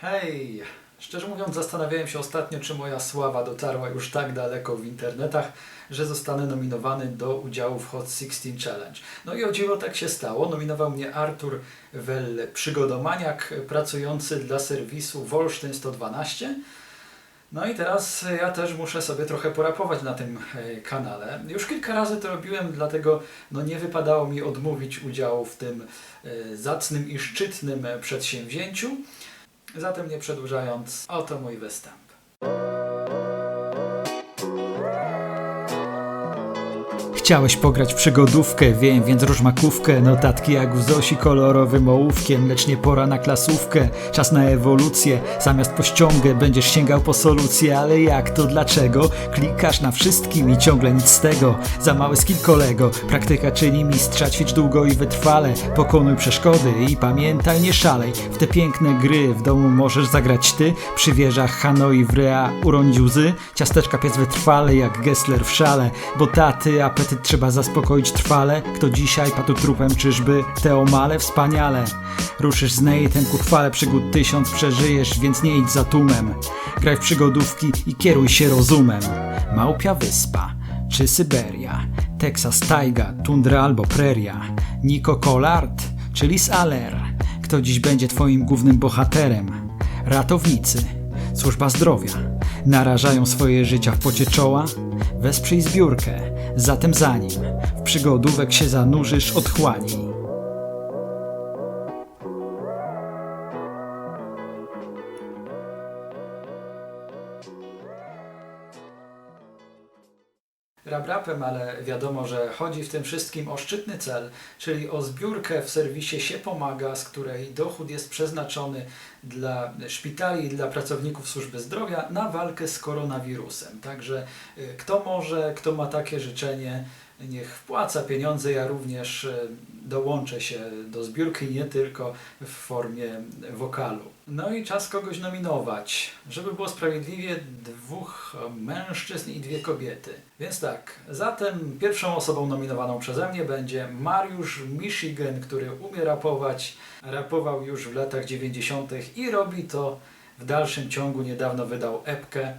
Hej! Szczerze mówiąc, zastanawiałem się ostatnio, czy moja sława dotarła już tak daleko w internetach, że zostanę nominowany do udziału w Hot 16 Challenge. No i o dziwo tak się stało. Nominował mnie Artur Well, przygodomaniak pracujący dla serwisu Wolsztyn 112. No i teraz ja też muszę sobie trochę porapować na tym e, kanale. Już kilka razy to robiłem, dlatego no nie wypadało mi odmówić udziału w tym e, zacnym i szczytnym przedsięwzięciu. Zatem nie przedłużając, oto mój występ. Chciałeś pograć przygodówkę, wiem, więc róż makówkę. Notatki jak u Zosi kolorowym ołówkiem Lecz nie pora na klasówkę, czas na ewolucję Zamiast po ściągę będziesz sięgał po solucję. Ale jak to, dlaczego? Klikasz na wszystkim i ciągle nic z tego? Za mały skill kolego, praktyka czyni mistrza Ćwicz długo i wytrwale, pokonuj przeszkody I pamiętaj, nie szalej, w te piękne gry W domu możesz zagrać ty, przy wieżach Hanoi w Rea urądź łzy Ciasteczka piec wytrwale jak Gessler w szale Bo taty apetyt trzeba zaspokoić trwale Kto dzisiaj padł trupem, czyżby Teomale? Wspaniale Ruszysz z Nate'em ku chwale przygód tysiąc przeżyjesz Więc nie idź za tłumem Graj w przygodówki i kieruj się rozumem Małpia Wyspa czy Syberia Teksas Tajga, Tundra albo Preria Nico Collard czy Lis Aller Kto dziś będzie twoim głównym bohaterem? Ratownicy Służba zdrowia narażają swoje życia w pocie czoła? Wesprzyj zbiórkę, zatem zanim w przygodówek się zanurzysz, otchłani. Rap-rapem, ale wiadomo, że chodzi w tym wszystkim o szczytny cel, czyli o zbiórkę w serwisie się pomaga, z której dochód jest przeznaczony dla szpitali i dla pracowników służby zdrowia na walkę z koronawirusem. Także y, kto może, kto ma takie życzenie, niech wpłaca pieniądze. Ja również y, dołączę się do zbiórki, nie tylko w formie wokalu. No i czas kogoś nominować. Żeby było sprawiedliwie, dwóch mężczyzn i dwie kobiety. Więc tak, zatem pierwszą osobą nominowaną przeze mnie będzie Mariusz Michigan, który umie rapować. Rapował już w latach 90. i robi to w dalszym ciągu. Niedawno wydał epkę.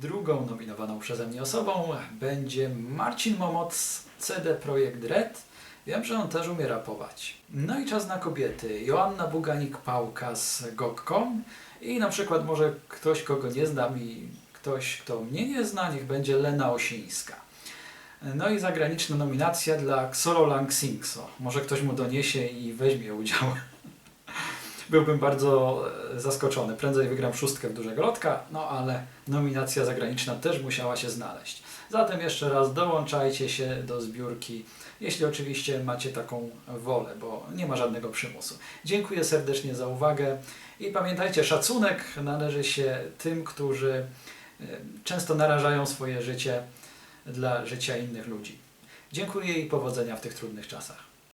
Drugą nominowaną przeze mnie osobą będzie Marcin Momoc, CD Projekt Red. Wiem, że on też umie rapować. No i czas na kobiety. Joanna Buganik-Pałka z Gokką i na przykład może ktoś, kogo nie znam i ktoś, kto mnie nie zna, niech będzie Lena Osińska. No i zagraniczna nominacja dla Xolo Lang Singso. Może ktoś mu doniesie i weźmie udział. Byłbym bardzo e, zaskoczony. Prędzej wygram szóstkę w dużego lotka, no ale nominacja zagraniczna też musiała się znaleźć. Zatem jeszcze raz dołączajcie się do zbiórki, jeśli oczywiście macie taką wolę, bo nie ma żadnego przymusu. Dziękuję serdecznie za uwagę i pamiętajcie, szacunek należy się tym, którzy e, często narażają swoje życie dla życia innych ludzi. Dziękuję i powodzenia w tych trudnych czasach.